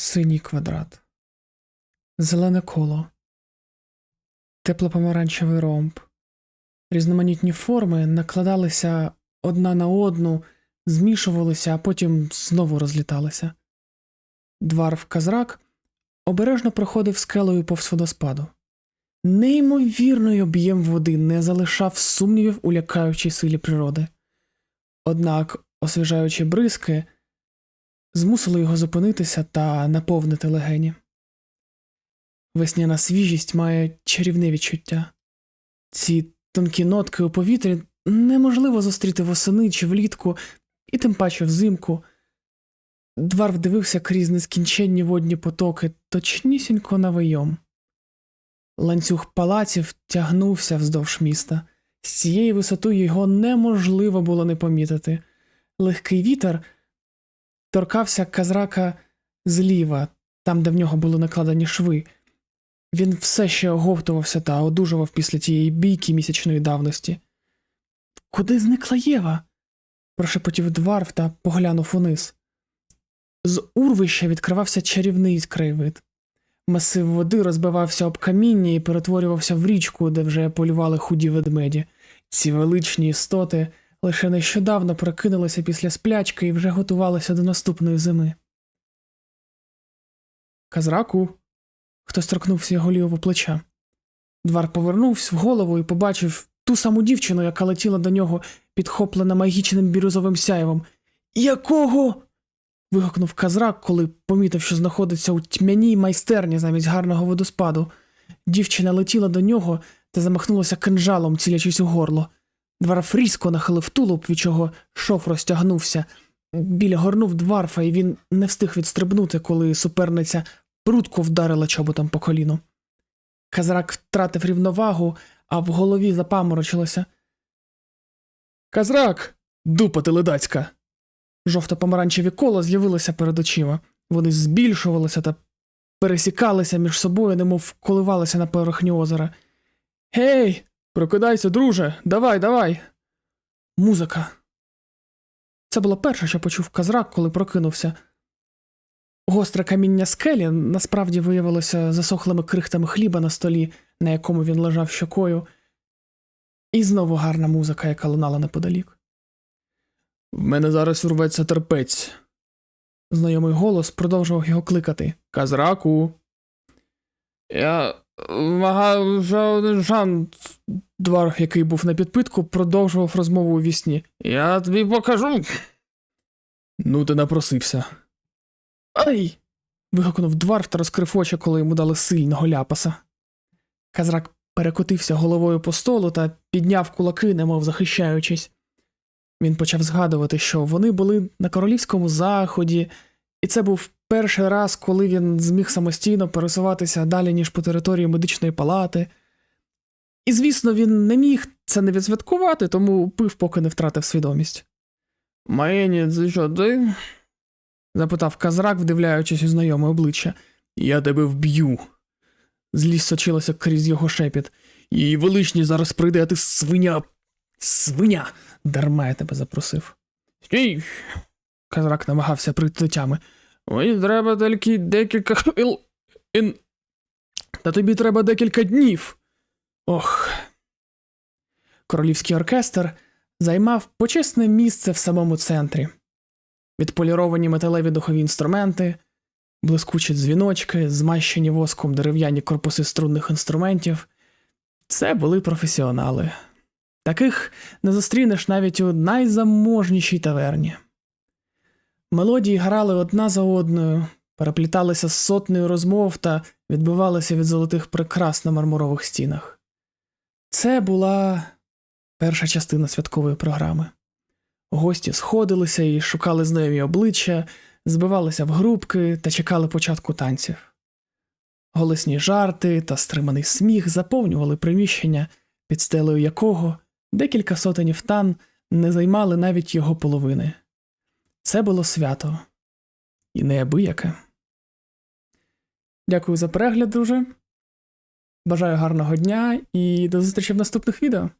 Синій квадрат, зелене коло, теплопомаранчевий ромб. Різноманітні форми накладалися одна на одну, змішувалися, а потім знову розліталися. Дварф Казрак обережно проходив скелею повз водоспаду. Неймовірний об'єм води не залишав сумнівів у лякаючій силі природи. Однак освіжаючі бризки змусили його зупинитися та наповнити легені. Весняна свіжість має чарівне відчуття. Ці тонкі нотки у повітрі неможливо зустріти восени чи влітку, і тим паче взимку. Дварф дивився крізь нескінченні водні потоки, точнісінько на вийом. Ланцюг палаців тягнувся вздовж міста. З цієї висоти його неможливо було не помітити. Легкий вітер торкався казрака зліва, там, де в нього були накладені шви. Він все ще оговтувався та одужував після тієї бійки місячної давності. Куди зникла Єва? прошепотів дварф та поглянув униз. З урвища відкривався чарівний краєвид. Масив води розбивався об каміння і перетворювався в річку, де вже полювали худі ведмеді. Ці величні істоти лише нещодавно прокинулися після сплячки і вже готувалися до наступної зими. Казраку. Хтось торкнувся його лівого плеча. Двар повернувся в голову і побачив ту саму дівчину, яка летіла до нього, підхоплена магічним бірюзовим сяєвом. Якого? вигукнув казрак, коли помітив, що знаходиться у тьмяній майстерні замість гарного водоспаду. Дівчина летіла до нього та замахнулася кинжалом, цілячись у горло. Дварф різко нахилив тулуб, від чого шов розтягнувся. Біль горнув дварфа, і він не встиг відстрибнути, коли суперниця прудко вдарила чоботом по коліну. Казрак втратив рівновагу, а в голові запаморочилося. Казрак, дупа ти ледацька. Жовто-помаранчеві кола з'явилися перед очима. Вони збільшувалися та пересікалися між собою, немов коливалися на поверхні озера. Гей, прокидайся, друже, давай, давай. Музика. Це було перше, що почув казрак, коли прокинувся. Гостре каміння скелі насправді виявилося засохлими крихтами хліба на столі, на якому він лежав щокою, і знову гарна музика, яка лунала неподалік. В мене зараз урветься терпець. Знайомий голос продовжував його кликати. Казраку. Я шанс. Дварф, який був на підпитку, продовжував розмову у вісні. Я тобі покажу. Ну, ти напросився. Ай. вигукнув дварф та розкрив очі, коли йому дали сильного ляпаса. Казрак перекотився головою по столу та підняв кулаки, немов захищаючись. Він почав згадувати, що вони були на королівському заході, і це був перший раз, коли він зміг самостійно пересуватися далі, ніж по території медичної палати. І, звісно, він не міг це не відсвяткувати, тому пив, поки не втратив свідомість. Маєні, це що ти? запитав казрак, вдивляючись у знайоме обличчя. Я тебе вб'ю. Злість сочилася крізь його шепіт. Її величність зараз прийде, а ти свиня. Свиня. Дарма я тебе запросив. Стій. Казрак намагався прийти до тями. Мені треба тільки декілька хвил. Ін... Та тобі треба декілька днів. Ох. Королівський оркестр займав почесне місце в самому центрі. Відполіровані металеві духові інструменти, блискучі дзвіночки, змащені воском дерев'яні корпуси струнних інструментів. Це були професіонали. Таких не зустрінеш навіть у найзаможнішій таверні. Мелодії грали одна за одною, перепліталися з сотнею розмов та відбивалися від золотих прикрас на мармурових стінах. Це була перша частина святкової програми. Гості сходилися і шукали знайомі обличчя, збивалися в групки та чекали початку танців. Голосні жарти та стриманий сміх заповнювали приміщення, під стелею якого декілька сотень втан не займали навіть його половини. Це було свято і неабияке. Дякую за перегляд, друже. Бажаю гарного дня і до зустрічі в наступних відео.